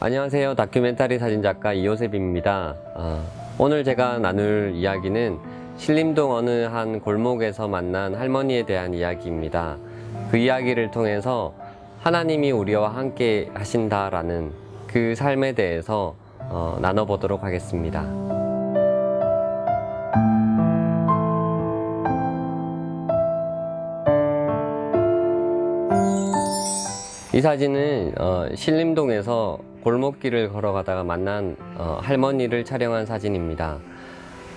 안녕하세요. 다큐멘터리 사진작가 이호셉입니다. 어, 오늘 제가 나눌 이야기는 신림동 어느 한 골목에서 만난 할머니에 대한 이야기입니다. 그 이야기를 통해서 하나님이 우리와 함께 하신다라는 그 삶에 대해서 어, 나눠보도록 하겠습니다. 이 사진은 어, 신림동에서 골목길을 걸어가다가 만난 어, 할머니를 촬영한 사진입니다.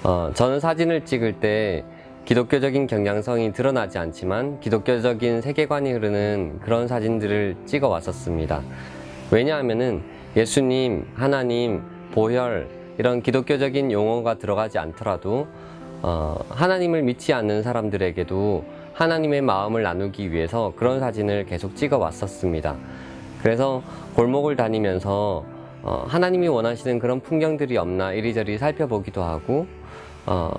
어, 저는 사진을 찍을 때 기독교적인 경향성이 드러나지 않지만 기독교적인 세계관이 흐르는 그런 사진들을 찍어 왔었습니다. 왜냐하면은 예수님, 하나님, 보혈 이런 기독교적인 용어가 들어가지 않더라도 어, 하나님을 믿지 않는 사람들에게도 하나님의 마음을 나누기 위해서 그런 사진을 계속 찍어 왔었습니다. 그래서 골목을 다니면서 어, 하나님이 원하시는 그런 풍경들이 없나 이리저리 살펴보기도 하고 어,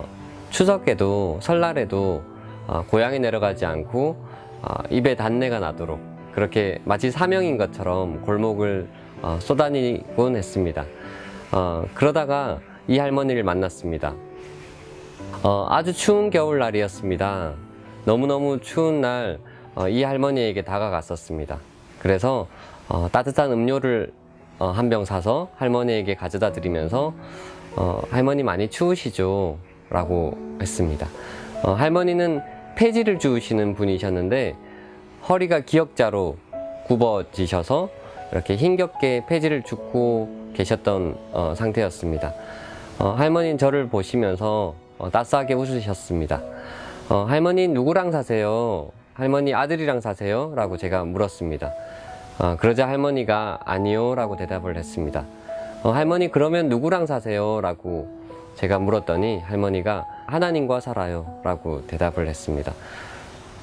추석에도 설날에도 어, 고향에 내려가지 않고 어, 입에 단내가 나도록 그렇게 마치 사명인 것처럼 골목을 어, 쏘다니곤 했습니다. 어, 그러다가 이 할머니를 만났습니다. 어, 아주 추운 겨울날이었습니다. 너무너무 추운 날, 어, 이 할머니에게 다가갔었습니다. 그래서, 어, 따뜻한 음료를 어, 한병 사서 할머니에게 가져다 드리면서, 어, 할머니 많이 추우시죠? 라고 했습니다. 어, 할머니는 폐지를 주우시는 분이셨는데, 허리가 기역자로 굽어지셔서 이렇게 힘겹게 폐지를 줍고 계셨던 어, 상태였습니다. 어, 할머니는 저를 보시면서 어, 따스하게 웃으셨습니다. 어, 할머니 누구랑 사세요? 할머니 아들이랑 사세요? 라고 제가 물었습니다. 어, 그러자 할머니가 아니요 라고 대답을 했습니다. 어, 할머니 그러면 누구랑 사세요? 라고 제가 물었더니 할머니가 하나님과 살아요 라고 대답을 했습니다.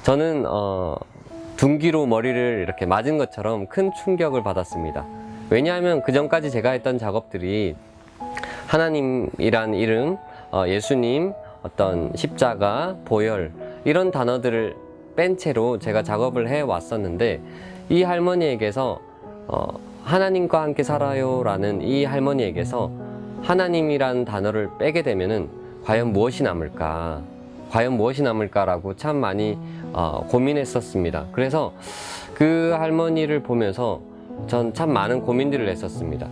저는 어, 둔기로 머리를 이렇게 맞은 것처럼 큰 충격을 받았습니다. 왜냐하면 그 전까지 제가 했던 작업들이 하나님이란 이름, 어, 예수님, 어떤 십자가, 보혈 이런 단어들을 뺀 채로 제가 작업을 해 왔었는데 이 할머니에게서 어, 하나님과 함께 살아요라는 이 할머니에게서 하나님이란 단어를 빼게 되면은 과연 무엇이 남을까? 과연 무엇이 남을까라고 참 많이 어, 고민했었습니다. 그래서 그 할머니를 보면서 전 참 많은 고민들을 했었습니다.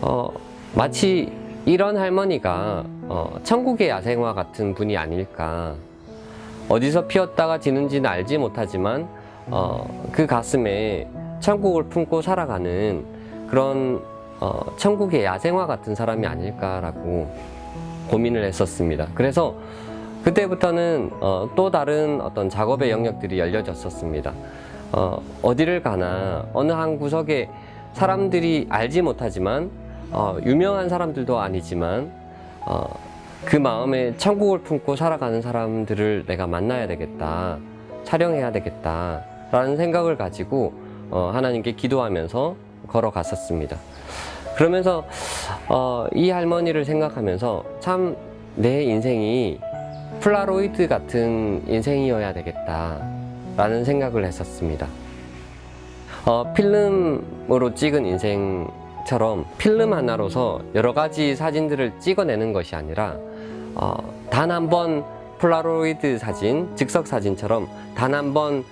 어, 마치 이런 할머니가 어, 천국의 야생화 같은 분이 아닐까. 어디서 피었다가 지는지는 알지 못하지만 어, 그 가슴에 천국을 품고 살아가는 그런 어, 천국의 야생화 같은 사람이 아닐까라고 고민을 했었습니다. 그래서 그때부터는 어, 또 다른 어떤 작업의 영역들이 열려졌었습니다. 어, 어디를 가나 어느 한 구석에 사람들이 알지 못하지만 어, 유명한 사람들도 아니지만 어, 그 마음에 천국을 품고 살아가는 사람들을 내가 만나야 되겠다, 촬영해야 되겠다 라는 생각을 가지고 어, 하나님께 기도하면서 걸어갔었습니다. 그러면서 어, 이 할머니를 생각하면서 참 내 인생이 플라로이드 같은 인생이어야 되겠다 라는 생각을 했었습니다. 어, 필름으로 찍은 인생 처럼 필름 하나로서 여러 가지 사진들을 찍어내는 것이 아니라 어, 단 한 번 폴라로이드 사진, 즉석 사진처럼 단 한 번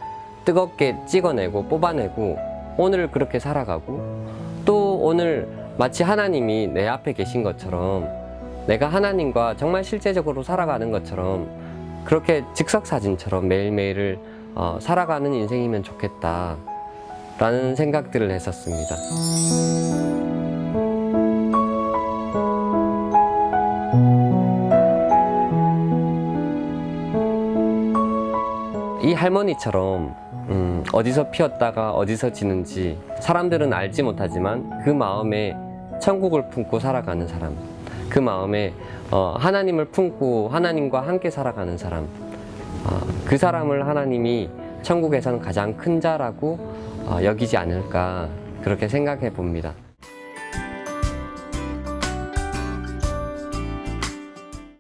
뜨겁게 찍어내고 뽑아내고 오늘 그렇게 살아가고 또 오늘 마치 하나님이 내 앞에 계신 것처럼 내가 하나님과 정말 실제적으로 살아가는 것처럼 그렇게 즉석 사진처럼 매일매일을 어, 살아가는 인생이면 좋겠다. 라는 생각들을 했었습니다. 이 할머니처럼 음, 어디서 피었다가 어디서 지는지 사람들은 알지 못하지만 그 마음에 천국을 품고 살아가는 사람, 그 마음에 어, 하나님을 품고 하나님과 함께 살아가는 사람, 어, 그 사람을 하나님이 천국에선 가장 큰 자라고 어, 여기지 않을까 그렇게 생각해 봅니다.